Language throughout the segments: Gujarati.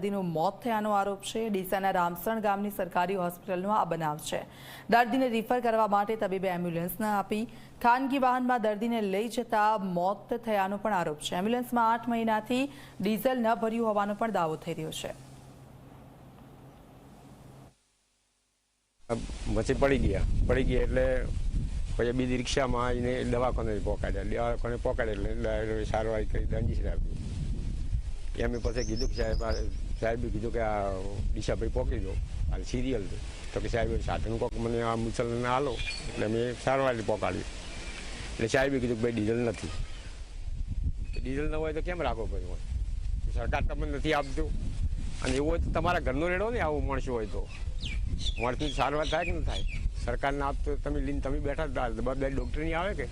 દર્દીનું મોત થયાનો આરોપ છે. ડીસાના રામસણ ગામની સરકારી હોસ્પિટલનો આ બનાવ છે. દર્દીને રિફર કરવા માટે તબીબે એમ્બ્યુલન્સ ન આપી. ખાનગી વાહનમાં દર્દીને લઈ જતા મોત થયાનો પણ આરોપ છે. એમ્બ્યુલન્સમાં આઠ મહિનાથી ડીઝલ ન ભર્યું હોવાનો પણ દાવો થઈ રહ્યો છે. પછી પડી ગયા. પડી ગયા એટલે પછી બીજી રિક્ષામાં આવીને દવાખાને પહોંચાડ્યા. દવાખાને પહોંચાડ્યા એટલે સારવાર કરી દંડી રાખ્યું એમ પાસે કીધું કે સાહેબ સાહેબે કીધું કે આ ડીસાભાઈ પહોંચી દો આ સિરિયલ તો કે સાહેબ સાધન કોક મને આ મુસલને આલો એટલે મેં સારવારથી પહોંચાડી એટલે સાહેબે કીધું કે ભાઈ ડીઝલ નથી ડીઝલ ન હોય તો કેમ રાખો ભાઈ હોય સરકાર તમને નથી આપતું અને એવું હોય તો તમારા ઘરનો રેડો ને આવું મળશું હોય તો માણસની સારવાર થાય કે ન થાય સરકારને આપતો તમે લઈને તમે બેઠા જ જવાબદારી ડૉક્ટરની આવે કે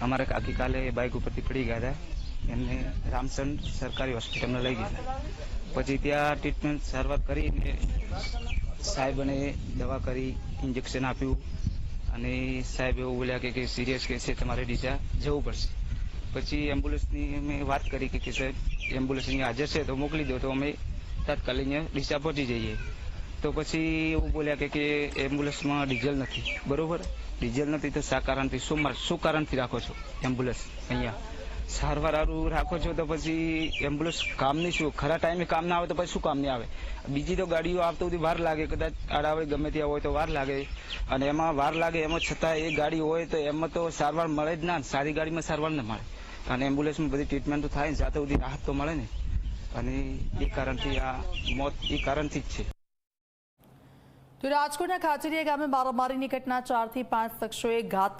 અમારા કાકી કાલે બાઇક ઉપરથી પડી ગયા હતા. એમને રામચંદ સરકારી હોસ્પિટલમાં લઈ ગયા પછી ત્યાં ટ્રીટમેન્ટ સારવાર કરીને સાહેબને દવા કરી ઇન્જેક્શન આપ્યું. અને સાહેબ એવું બોલ્યા કે- સિરિયસ કેસ છે, તમારે ડીજા જવું પડશે. પછી એમ્બ્યુલન્સની મેં વાત કરી કે- સાહેબ એમ્બ્યુલન્સ અહીંયા હાજર છે, તો મોકલી દો, તો અમે તાત્કાલિક અહીંયા ડીસા પહોંચી જઈએ. તો પછી એવું બોલ્યા કે એમ્બ્યુલન્સમાં ડીઝલ નથી. બરોબર? ડીઝલ નથી તો શા કારણથી, શું શું કારણથી રાખો છો એમ્બ્યુલન્સ અહીંયા? સારવાર સારું રાખો છો તો પછી એમ્બ્યુલન્સ કામની શું? ખરા ટાઈમે કામ ના આવે તો પછી શું કામની આવે? બીજી તો ગાડીઓ આવતો બધી વાર લાગે, કદાચ આડાવડી ગમે ત્યાં હોય તો વાર લાગે. અને એમાં વાર લાગે એમાં છતાં એ ગાડી હોય તો એમાં તો સારવાર મળે જ ના, સારી ગાડીમાં સારવાર ના મળે. અને એમ્બ્યુલન્સમાં બધી ટ્રીટમેન્ટ તો થાય ને, જાતે સુધી રાહત તો મળે ને. અને એ કારણથી આ મોત, એ કારણથી જ છે. તો રાજકોટના ખાચરિયા ગામે મારામારીની ઘટના ચારથી પાંચ શખ્સોએ ઘાત